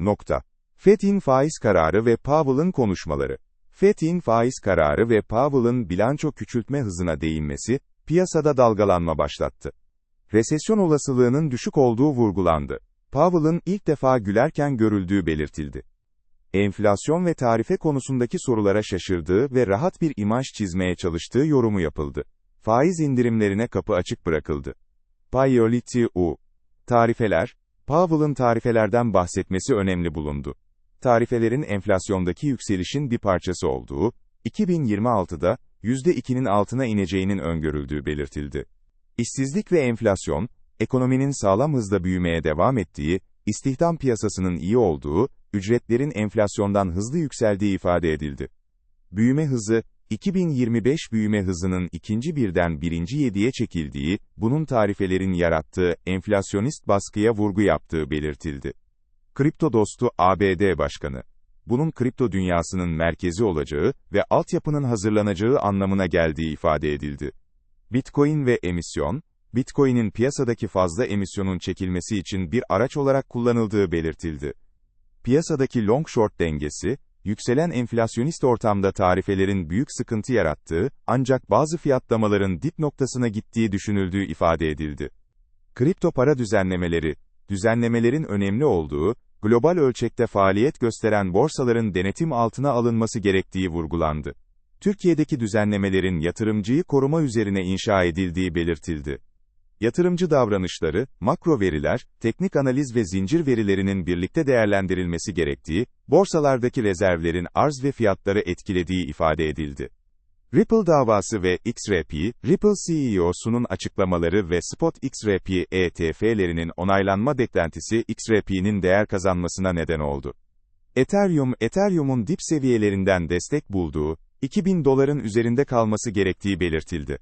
Nokta. FED'in faiz kararı ve Powell'ın konuşmaları. FED'in faiz kararı ve Powell'ın bilanço küçültme hızına değinmesi, piyasada dalgalanma başlattı. Resesyon olasılığının düşük olduğu vurgulandı. Powell'ın ilk defa gülerken görüldüğü belirtildi. Enflasyon ve tarife konusundaki sorulara şaşırdığı ve rahat bir imaj çizmeye çalıştığı yorumu yapıldı. Faiz indirimlerine kapı açık bırakıldı. Priority U. Tarifeler, Powell'ın tarifelerden bahsetmesi önemli bulundu. Tarifelerin enflasyondaki yükselişin bir parçası olduğu, 2026'da %2'nin altına ineceğinin öngörüldüğü belirtildi. İşsizlik ve enflasyon, ekonominin sağlam hızda büyümeye devam ettiği, istihdam piyasasının iyi olduğu, ücretlerin enflasyondan hızlı yükseldiği ifade edildi. Büyüme hızı, 2025 büyüme hızının ikinci birden birinci yediye çekildiği, bunun tarifelerin yarattığı enflasyonist baskıya vurgu yaptığı belirtildi. Kripto dostu ABD Başkanı. Bunun kripto dünyasının merkezi olacağı ve altyapının hazırlanacağı anlamına geldiği ifade edildi. Bitcoin ve emisyon, Bitcoin'in piyasadaki fazla emisyonun çekilmesi için bir araç olarak kullanıldığı belirtildi. Piyasadaki long-short dengesi, yükselen enflasyonist ortamda tarifelerin büyük sıkıntı yarattığı, ancak bazı fiyatlamaların dip noktasına gittiği düşünüldüğü ifade edildi. Kripto para düzenlemeleri, düzenlemelerin önemli olduğu, global ölçekte faaliyet gösteren borsaların denetim altına alınması gerektiği vurgulandı. Türkiye'deki düzenlemelerin yatırımcıyı koruma üzerine inşa edildiği belirtildi. Yatırımcı davranışları, makro veriler, teknik analiz ve zincir verilerinin birlikte değerlendirilmesi gerektiği, borsalardaki rezervlerin arz ve fiyatları etkilediği ifade edildi. Ripple davası ve XRP, Ripple CEO'sunun açıklamaları ve Spot XRP ETF'lerinin onaylanma beklentisi XRP'nin değer kazanmasına neden oldu. Ethereum, Ethereum'un dip seviyelerinden destek bulduğu, 2000 doların üzerinde kalması gerektiği belirtildi.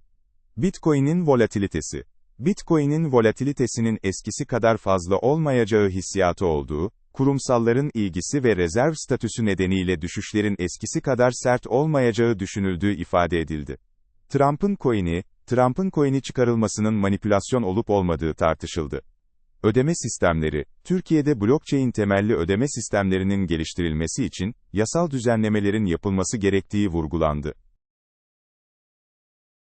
Bitcoin'in volatilitesi Bitcoin'in volatilitesinin eskisi kadar fazla olmayacağı hissiyatı olduğu, kurumsalların ilgisi ve rezerv statüsü nedeniyle düşüşlerin eskisi kadar sert olmayacağı düşünüldüğü ifade edildi. Trump'ın coin'i, Trump'ın coin'i çıkarılmasının manipülasyon olup olmadığı tartışıldı. Ödeme sistemleri, Türkiye'de blockchain temelli ödeme sistemlerinin geliştirilmesi için, yasal düzenlemelerin yapılması gerektiği vurgulandı.